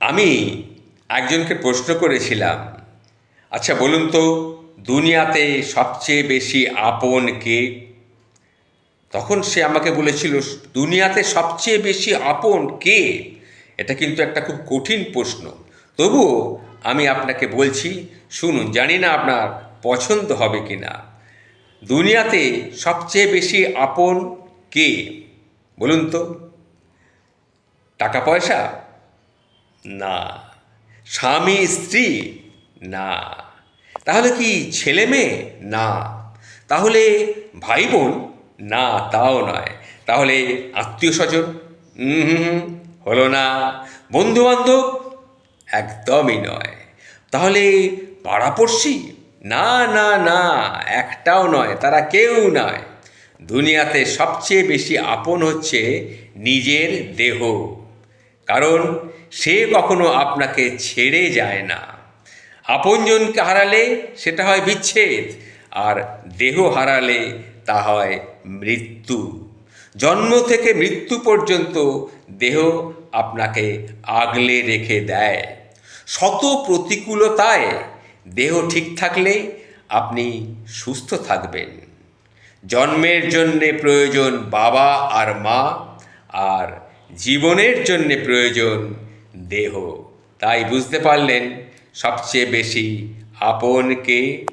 আমি একজনকে প্রশ্ন করেছিলাম আচ্ছা বলুন তো, দুনিয়াতে সবচেয়ে বেশি আপন কে? তখন সে আমাকে বলেছিল, দুনিয়াতে সবচেয়ে বেশি আপন কে? এটা কিন্তু একটা খুব কঠিন প্রশ্ন। তবুও আমি আপনাকে বলছি, শুনুন, জানি না আপনার পছন্দ হবে কি না দুনিয়াতে সবচেয়ে বেশি আপন কে? বলুন তো। টাকা পয়সা না। স্বামী, স্ত্রী, না। তাহলে কি ছেলে মেয়ে? না। তাহলে ভাই বোন না, তাও নয়। তাহলে আত্মীয় স্বজন হুম হলো না। বন্ধু বান্ধব একদমই নয়। তাহলে পাড়াপড়শি? না না না, একটাও নয়, তারা কেউ নয়। দুনিয়াতে সবচেয়ে বেশি আপন হচ্ছে নিজের দেহ। কারণ সে কখনো আপনাকে ছেড়ে যায় না। আপনজনকে হারালে সেটা হয় বিচ্ছেদ, আর দেহ হারালে তা হয় মৃত্যু। জন্ম থেকে মৃত্যু পর্যন্ত দেহ আপনাকে আগলে রেখে দেয়। শত প্রতিকূলতায় দেহ ঠিক থাকলে আপনি সুস্থ থাকবেন। জন্মের জন্যে প্রয়োজন বাবা আর মা, আর জীবনের জন্যে প্রয়োজন দেহ। তাই বুঝতে পারলেন সবচেয়ে বেশি আপনকে